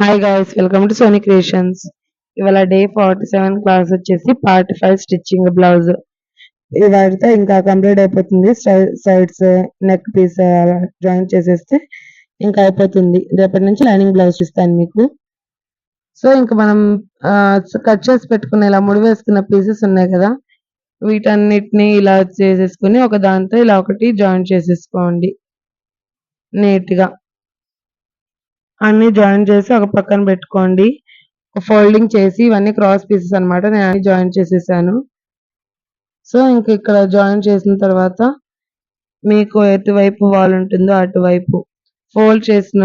Hi guys welcome to Sony creations ఇవాళ day forty seven class వచ్చేసి part five stitching blouse ఇది వాడితే ఇంకా కంప్లీట్ అయిపోతుంది. సైడ్స్ నెక్ పీస్ జాయిన్ చేసేస్తే ఇంకా అయిపోతుంది. రేపటి నుంచి లైనింగ్ బ్లౌజ్ ఇస్తాను మీకు. సో ఇంకా మనం uh, కట్ చేసి పెట్టుకున్న ఇలా ముడి వేసుకున్న పీసెస్ ఉన్నాయి కదా వీటన్నిటిని ఇలా చేసేసుకుని ఒక దాంతో ఇలా ఒకటి జాయిన్ చేసేసుకోండి. నీట్గా అన్ని జాయిన్ చేసి ఒక పక్కన పెట్టుకోండి. ఫోల్డింగ్ చేసి ఇవన్నీ క్రాస్ పీసెస్ అన్నమాట. నేను అన్ని జాయిన్ చేసేసాను. సో ఇంక ఇక్కడ జాయిన్ చేసిన తర్వాత మీకు ఎటువైపు వాల్ ఉంటుందో అటువైపు ఫోల్డ్ చేసిన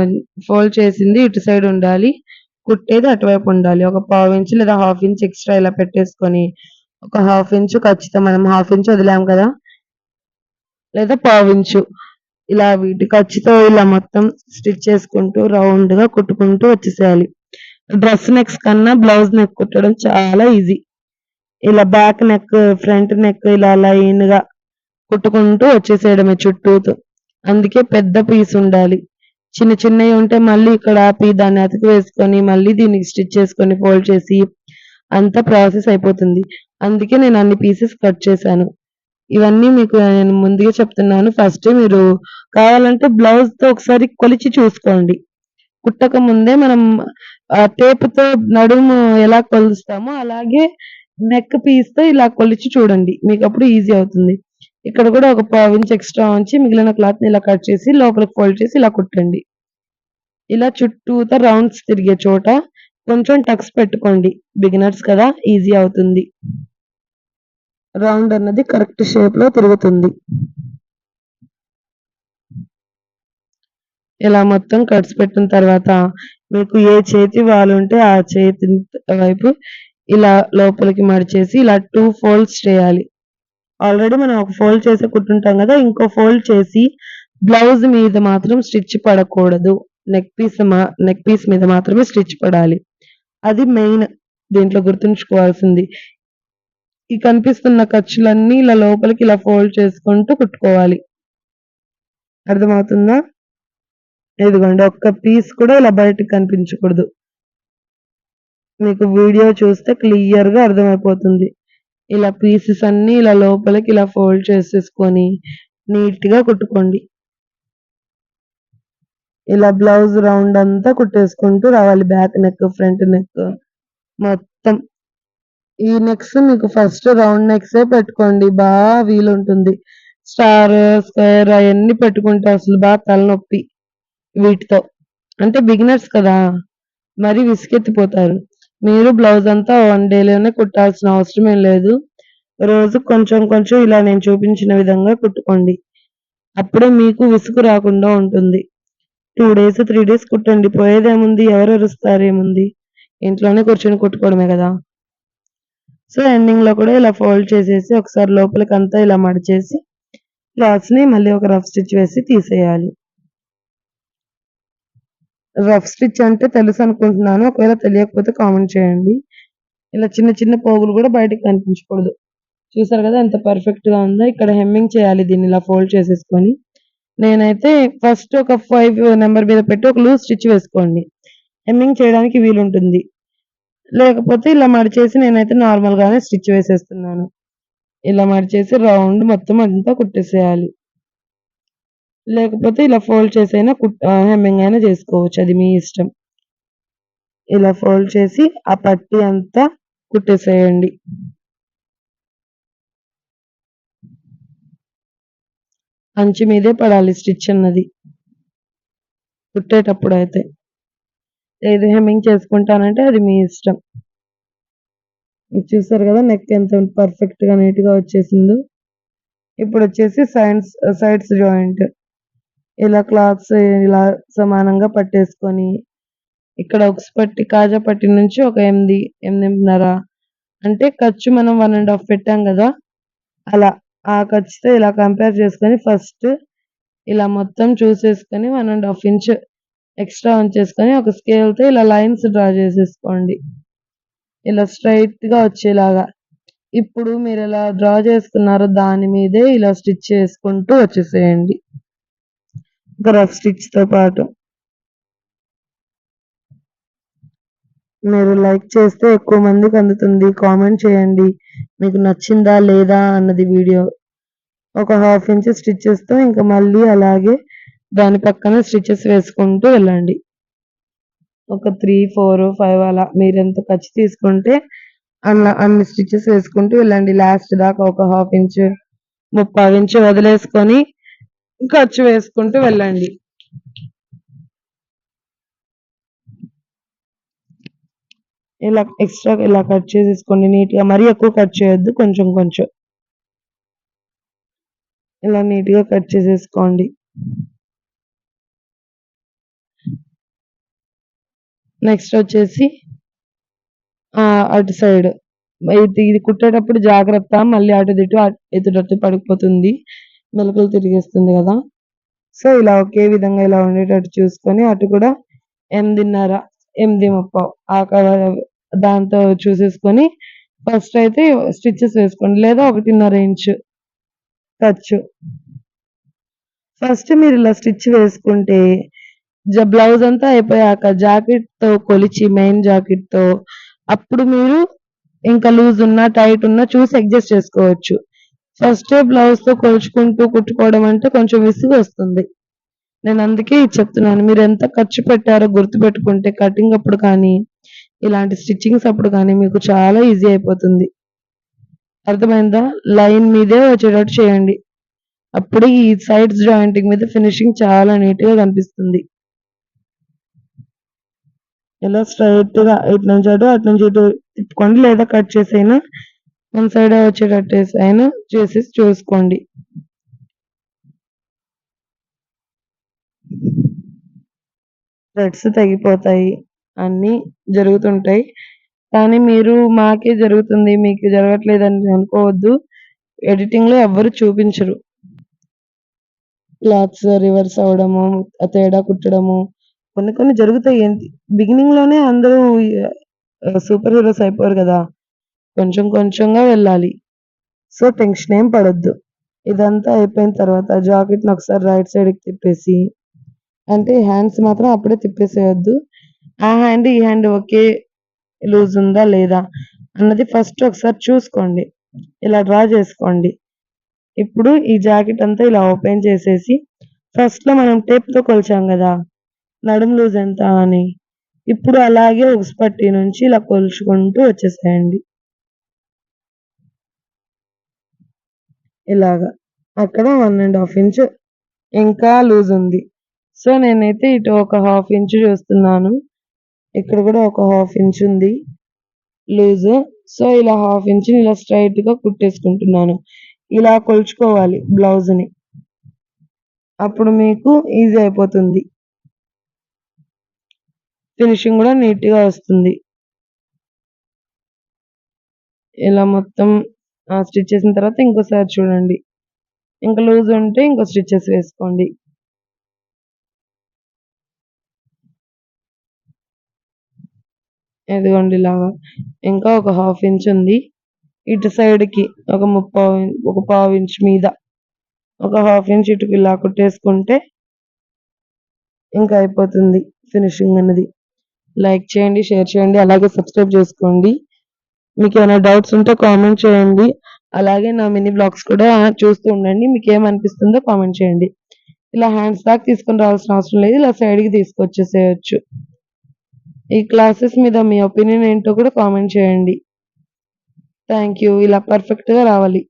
ఫోల్డ్ చేసింది ఇటు సైడ్ ఉండాలి. కుట్టేది అటువైపు ఉండాలి. ఒక పావు ఇంచ్ లేదా హాఫ్ ఇంచ్ ఎక్స్ట్రా ఇలా పెట్టేసుకొని ఒక హాఫ్ ఇంచ్ ఖచ్చితంగా మనం హాఫ్ ఇంచ్ వదిలాం కదా. లేదా పావు ఇంచు. ఇలా వీటి ఖర్చుతో ఇలా మొత్తం స్టిచ్ చేసుకుంటూ రౌండ్గా కుట్టుకుంటూ వచ్చేసేయాలి. డ్రెస్ నెక్స్ కన్నా బ్లౌజ్ నెక్ కుట్టడం చాలా ఈజీ. ఇలా బ్యాక్ నెక్ ఫ్రంట్ నెక్ ఇలా లైన్గా కుట్టుకుంటూ వచ్చేసేయడమే చుట్టూతో. అందుకే పెద్ద పీస్ ఉండాలి. చిన్న చిన్నవి ఉంటే మళ్ళీ ఇక్కడ ఆపి దాన్ని అతికి వేసుకొని మళ్ళీ దీన్ని స్టిచ్ చేసుకొని ఫోల్డ్ చేసి అంత ప్రాసెస్ అయిపోతుంది. అందుకే నేను అన్ని పీసెస్ కట్ చేశాను. ఇవన్నీ మీకు నేను ముందుగా చెప్తున్నాను. ఫస్ట్ మీరు కావాలంటే బ్లౌజ్తో ఒకసారి కొలిచి చూసుకోండి. కుట్టక ముందే మనం టేపుతో నడుము ఎలా కొలుస్తామో అలాగే నెక్ పీస్తో ఇలా కొలిచి చూడండి. మీకు అప్పుడు ఈజీ అవుతుంది. ఇక్కడ కూడా ఒక పావు ఇంచ్ ఎక్స్ట్రా ఉంచి మిగిలిన క్లాత్ని ఇలా కట్ చేసి లోపలికి ఫోల్డ్ చేసి ఇలా కుట్టండి. ఇలా చుట్టూతా రౌండ్స్ తిరిగే చోట కొంచెం టక్స్ పెట్టుకోండి. బిగినర్స్ కదా ఈజీ అవుతుంది. రౌండ్ అన్నది కరెక్ట్ షేప్లో తిరుగుతుంది. ఇలా మొత్తం కట్స్ పెట్టిన తర్వాత మీకు ఏ చేతి వాళ్ళు ఉంటే ఆ చేతి వైపు ఇలా లోపలికి మడిచేసి ఇలా టూ ఫోల్డ్స్ చేయాలి. ఆల్రెడీ మనం ఒక ఫోల్డ్ చేసి కుట్టుంటాం కదా ఇంకో ఫోల్డ్ చేసి బ్లౌజ్ మీద మాత్రం స్టిచ్ పడకూడదు. నెక్ పీస్ నెక్ పీస్ మీద మాత్రమే స్టిచ్ పడాలి. అది మెయిన్ దీంట్లో గుర్తుంచుకోవాల్సింది. ఈ కనిపిస్తున్న ఖర్చులన్నీ ఇలా లోపలికి ఇలా ఫోల్డ్ చేసుకుంటూ కుట్టుకోవాలి. అర్థమవుతుందా? ఇదిగోండి ఒక్క పీస్ కూడా ఇలా బయటకు కనిపించకూడదు. మీకు వీడియో చూస్తే క్లియర్గా అర్థమైపోతుంది. ఇలా పీసెస్ అన్ని ఇలా లోపలికి ఇలా ఫోల్డ్ చేసేసుకొని నీట్గా కుట్టుకోండి. ఇలా బ్లౌజ్ రౌండ్ అంతా కుట్టేసుకుంటూ రావాలి. బ్యాక్ నెక్ ఫ్రంట్ నెక్ మొత్తం. ఈ నెక్స్ మీకు ఫస్ట్ రౌండ్ నెక్స్ పెట్టుకోండి. బాగా వీలుంటుంది. స్టార్ స్క్వేర్ అవన్నీ పెట్టుకుంటే అసలు బాగా తలనొప్పి వీటితో. అంటే బిగినర్స్ కదా మరి విసుకెత్తిపోతారు. మీరు బ్లౌజ్ అంతా వన్ డేలోనే కుట్టాల్సిన అవసరం ఏం లేదు. రోజు కొంచెం కొంచెం ఇలా నేను చూపించిన విధంగా కుట్టుకోండి. అప్పుడే మీకు విసుగు రాకుండా ఉంటుంది. టూ డేస్ త్రీ డేస్ కుట్టండి. పోయేదేముంది? ఎవరు అరుస్తారేముంది ఇంట్లోనే కూర్చొని కుట్టుకోవడమే కదా. సో ఎండింగ్లో కూడా ఇలా ఫోల్డ్ చేసేసి ఒకసారి లోపలికి అంతా ఇలా మడిచేసి క్లాత్స్ని మళ్ళీ ఒక రఫ్ స్టిచ్ వేసి తీసేయాలి. రఫ్ స్టిచ్ అంటే తెలుసు అనుకుంటున్నాను ఒకవేళ తెలియకపోతే కామెంట్ చేయండి. ఇలా చిన్న చిన్న పోగులు కూడా బయటకు కనిపించకూడదు. చూసారు కదా ఎంత పర్ఫెక్ట్గా ఉందో ఇక్కడ హెమ్మింగ్ చేయాలి దీన్ని ఇలా ఫోల్డ్ చేసేసుకొని. నేనైతే ఫస్ట్ ఒక ఫైవ్ నెంబర్ మీద పెట్టి ఒక లూజ్ స్టిచ్ వేసుకోండి. హెమ్మింగ్ చేయడానికి వీలుంటుంది. లేకపోతే ఇలా మడిచేసి నేనైతే నార్మల్గానే స్టిచ్ వేసేస్తున్నాను. ఇలా మడిచేసి రౌండ్ మొత్తం అంతా కుట్టేసేయాలి. లేకపోతే ఇలా ఫోల్డ్ చేసైనా కుట్ హెమ్మింగ్ అయినా చేసుకోవచ్చు. అది మీ ఇష్టం. ఇలా ఫోల్డ్ చేసి ఆ పట్టి అంతా కుట్టేసేయండి. అంచు మీదే పడాలి స్టిచ్ అన్నది. కుట్టేటప్పుడు అయితే ఏది హెమ్మింగ్ చేసుకుంటానంటే అది మీ ఇష్టం. చూసారు కదా నెక్ ఎంత పర్ఫెక్ట్గా నీట్గా వచ్చేసిందో. ఇప్పుడు వచ్చేసి సైన్స్ సైడ్స్ జాయింట్ ఇలా క్లాత్స్ ఇలా సమానంగా పట్టేసుకొని ఇక్కడ ఒక పట్టి కాజా పట్టి నుంచి ఒక ఎనిమిది ఎనిమిదిన్నర. అంటే ఖర్చు మనం వన్ అండ్ హాఫ్ పెట్టాం కదా అలా. ఆ ఖర్చుతో ఇలా కంపేర్ చేసుకొని ఫస్ట్ ఇలా మొత్తం చూసేసుకొని one and half inch extra ఉంచేసుకొని ఒక స్కేల్తో ఇలా లైన్స్ డ్రా చేసేసుకోండి. ఇలా స్ట్రైట్గా వచ్చేలాగా. ఇప్పుడు మీరు ఎలా డ్రా చేసుకున్నారో దాని మీదే ఇలా స్టిచ్ చేసుకుంటూ వచ్చేసేయండి. ఒక రఫ్ స్టిచ్తో పాటు. మీరు లైక్ చేస్తే ఎక్కువ మందికి అందుతుంది. కామెంట్ చేయండి. మీకు నచ్చిందా లేదా అన్నది వీడియో ఒక హాఫ్ ఇంచ్ స్టిచ్చెస్తో ఇంకా మళ్ళీ అలాగే దాని పక్కన స్టిచెస్ వేసుకుంటూ వెళ్ళండి. ఒక త్రీ ఫోర్ ఫైవ్ అలా మీరు ఎంత ఖర్చు తీసుకుంటే అలా అన్ని స్టిచెస్ వేసుకుంటూ వెళ్ళండి. లాస్ట్ దాకా ఒక హాఫ్ ఇంచ్ ముప్పై ఇంచ్ వదిలేసుకొని ఖర్చు వేసుకుంటూ వెళ్ళండి. ఇలా ఎక్స్ట్రా ఇలా కట్ చేసేసుకోండి నీట్గా. మరీ ఎక్కువ కట్ చేయొద్దు కొంచెం కొంచెం. ఇలా నీట్గా కట్ చేసేసుకోండి. నెక్స్ట్ వచ్చేసి అటు సైడ్ ఇది ఇది కుట్టేటప్పుడు జాగ్రత్త మళ్ళీ అటు ఇటు ఎటు పడిపోతుంది. మెలకలు తిరిగేస్తుంది కదా. సో ఇలా ఒకే విధంగా ఇలా ఉండేటట్టు చూసుకొని అటు కూడా ఎనిమిదిన్నర ఎనిమిది ముప్పావు ఆ కలర్ దాంతో చూసేసుకొని ఫస్ట్ అయితే స్టిచ్చెస్ వేసుకోండి. లేదా ఒకటిన్నర ఇంచు ఖర్చు ఫస్ట్ మీరు ఇలా స్టిచ్ వేసుకుంటే బ్లౌజ్ అంతా అయిపోయాక జాకెట్తో కొలిచి మెయిన్ జాకెట్తో అప్పుడు మీరు ఇంకా లూజ్ ఉన్నా టైట్ ఉన్నా చూసి అడ్జస్ట్ చేసుకోవచ్చు. ఫస్ట్ బ్లౌజ్తో కొలుచుకుంటూ కుట్టుకోవడం అంటే కొంచెం విసుగు వస్తుంది. నేను అందుకే ఇది చెప్తున్నాను. మీరు ఎంత ఖర్చు పెట్టారో గుర్తు పెట్టుకుంటే కటింగ్ అప్పుడు కానీ ఇలాంటి స్టిచ్చింగ్స్ అప్పుడు కానీ మీకు చాలా ఈజీ అయిపోతుంది. అర్థమైందా? లైన్ మీదే వచ్చేటట్టు చేయండి. అప్పుడు ఈ సైడ్స్ జాయింటింగ్ మీద ఫినిషింగ్ చాలా నీట్గా కనిపిస్తుంది. ఇలా స్ట్రైట్గా ఇటు నుంచి అటు అటు నుంచి ఇటు తిప్పుకోండి. లేదా కట్ చేసైనా వన్ సైడ్ వచ్చేటట్టు అయినా చేసేసి చూసుకోండి. థ్రెడ్స్ తగ్గిపోతాయి. అన్నీ జరుగుతుంటాయి. కానీ మీరు మాకే జరుగుతుంది మీకు జరగట్లేదని అనుకోవద్దు. ఎడిటింగ్లో ఎవ్వరు చూపించరు. క్లాత్స్ రివర్స్ అవడము తేడా కుట్టడము కొన్ని కొన్ని జరుగుతాయి. బిగినింగ్లోనే అందరూ సూపర్ హీరోస్ అయిపోరు కదా. కొంచెం కొంచెంగా వెళ్ళాలి. సో టెన్షన్ ఏం పడొద్దు. ఇదంతా అయిపోయిన తర్వాత జాకెట్ని ఒకసారి రైట్ సైడ్కి తిప్పేసి అంటే హ్యాండ్స్ మాత్రం అప్పుడే తిప్పేసేయొద్దు. ఆ హ్యాండ్ ఈ హ్యాండ్ ఒకే లూజ్ ఉందా లేదా అన్నది ఫస్ట్ ఒకసారి చూసుకోండి. ఇలా డ్రా చేసుకోండి. ఇప్పుడు ఈ జాకెట్ అంతా ఇలా ఓపెన్ చేసేసి ఫస్ట్లో మనం టేప్తో కొలిచాం కదా. నడుము లూజ్ ఎంత అని. ఇప్పుడు అలాగే ఉసుపట్టి నుంచి ఇలా కొలుచుకుంటూ వచ్చేసేయండి. ఇలాగా. అక్కడ వన్ అండ్ హాఫ్ ఇంచ్ ఇంకా లూజ్ ఉంది. సో నేనైతే ఇటు ఒక హాఫ్ ఇంచ్ చూస్తున్నాను. ఇక్కడ కూడా ఒక హాఫ్ ఇంచ్ ఉంది. లూజ్. సో ఇలా హాఫ్ ఇంచ్ ఇలా స్ట్రైట్గా కుట్టేసుకుంటున్నాను. ఇలా కొలుచుకోవాలి బ్లౌజ్ని. అప్పుడు మీకు ఈజీ అయిపోతుంది. ఫినిషింగ్ కూడా నీట్గా వస్తుంది. ఇలా మొత్తం స్టిచ్ చేసిన తర్వాత ఇంకోసారి చూడండి. ఇంకా లూజ్ ఉంటే ఇంకో స్టిచెస్ వేసుకోండి. ఇదిగోండి ఇలాగా. ఇంకా ఒక హాఫ్ ఇంచ్ ఉంది. ఇటు సైడ్కి ఒక ముప్పావు ఒక పావు ఇంచ్ మీద ఒక హాఫ్ ఇంచ్ ఇటుకు ఇలా కుట్టేసుకుంటే ఇంకా అయిపోతుంది ఫినిషింగ్ అనేది. లైక్ చేయండి షేర్ చేయండి అలాగే సబ్స్క్రైబ్ చేసుకోండి. మీకు ఏమైనా డౌట్స్ ఉంటే కామెంట్ చేయండి. అలాగే నా మినీ బ్లాగ్స్ కూడా చూస్తూ ఉండండి. మీకు ఏమనిపిస్తుందో కామెంట్ చేయండి. ఇలా హ్యాండ్స్ దాకా తీసుకుని రావాల్సిన అవసరం లేదు. ఇలా సైడ్కి తీసుకొచ్చేసేయచ్చు. ఈ క్లాసెస్ మీద మీ ఒపీనియన్ ఏంటో కూడా కామెంట్ చేయండి. థ్యాంక్ యూ ఇలా పర్ఫెక్ట్గా రావాలి.